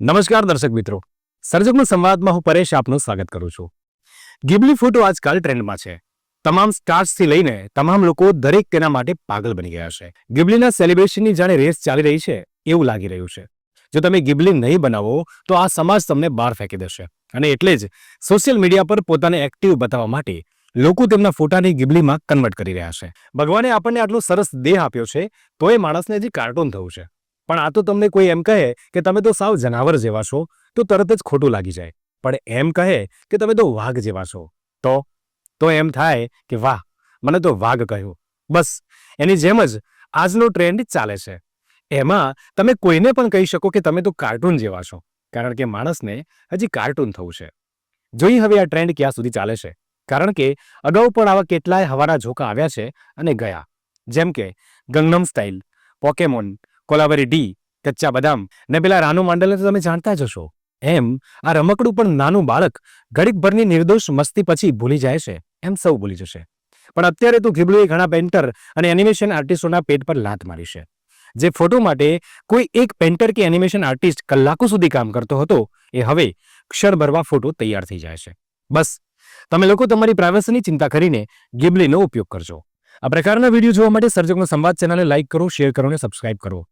નમસ્કાર દર્શક મિત્રો. સર્જકનો સંવાદમાં હું પરેશ આપનું સ્વાગત કરું છું. ગિબલી ફોટો આજકાલ ટ્રેન્ડમાં છે. તમામ સ્ટાર્સથી લઈને તમામ લોકો દરેક તેના માટે પાગલ બની ગયા છે. ગિબલીના સેલિબ્રેશનની જાણે રેસ ચાલી રહી છે એવું લાગી રહ્યું છે. જો તમે ગિબલી નહીં બનાવો તો આ સમાજ તમને બહાર ફેંકી દેશે. અને એટલે જ સોશિયલ મીડિયા પર પોતાને એક્ટિવ બતાવવા માટે લોકો તેમના ફોટાની ગિબલીમાં કન્વર્ટ કરી રહ્યા છે. ભગવાને આપણને આટલો સરસ દેહ આપ્યો છે તો એ માણસને હજી કાર્ટૂન થવું છે. પણ આ તો તમને કોઈ એમ કહે કે તમે તો સાવ જનાવર જેવા છો, તો તરત જ ખોટું લાગી જાય. પણ એમ કહે કે તમે તો વાઘ જેવા છો. તો? તો એમ થાય કે વાહ, મને તો વાઘ કહ્યું. બસ, એની જેમ જ આજનો ટ્રેન્ડ ચાલે છે. એમાં તમે કોઈને પણ કહી શકો કે તમે તો કાર્ટૂન જેવા છો, કારણ કે માણસને હજી કાર્ટૂન થવું છે. જોઈ હવે આ ટ્રેન્ડ ક્યાં સુધી ચાલે છે. કારણ કે અગાઉ પણ આવા કેટલાય હવાના ઝોકા આવ્યા છે અને ગયા. જેમ કે Gangnam style Pokemon Kolaveri Di, Kacha Badam. ને પેલા રાનુ માંડલને તો તમે જાણતા જ હશો. એમ, આ રમકડું પણ નાનું બાળક ઘડીકભરની નિર્દોષ મસ્તી પછી ભૂલી જાય છે. એમ સૌ ભૂલી જશે. પણ અત્યારે તો ગિબલુએ ઘણા પેન્ટર અને એનિમેશન આર્ટિસ્ટોના પેટ પર લાત મારી છે. જે ફોટો માટે કોઈ એક પેન્ટર કે એનિમેશન આર્ટિસ્ટ કલાકો સુધી કામ કરતો હતો, એ હવે ક્ષણભરવા ફોટો તૈયાર થઈ જાય છે. બસ, તમે લોકો તમારી પ્રાઇવસીની ચિંતા કરીને ગિબલીનો ઉપયોગ કરજો. આ પ્રકારના વીડિયો જોવા માટે સર્જકનો સંવાદ ચેનલને લાઇક કરો, શેર કરો અને સબસ્ક્રાઇબ કરો.